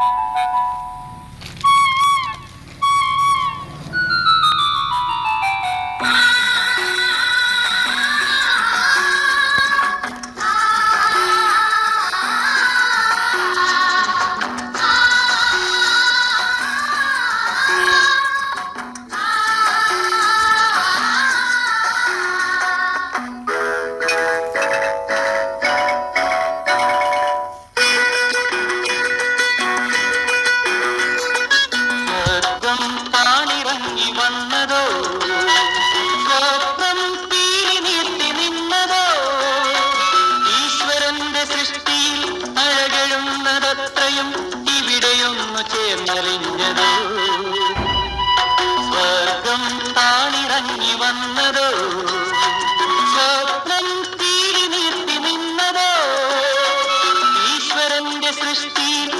you താണിറങ്ങി വന്നതോ? സ്വപ്നം തീരി നീട്ടി നിന്നതോ? ഈശ്വരന്റെ സൃഷ്ടിയിൽ അഴകഴുന്നതത്രയും ഇവിടെയൊന്നു ചേർന്നറിഞ്ഞതോ സ്വർഗം താണിറങ്ങി വന്നതോ? സ്വപ്നം തീരി നീട്ടി നിന്നതോ? ഈശ്വരന്റെ സൃഷ്ടിയിൽ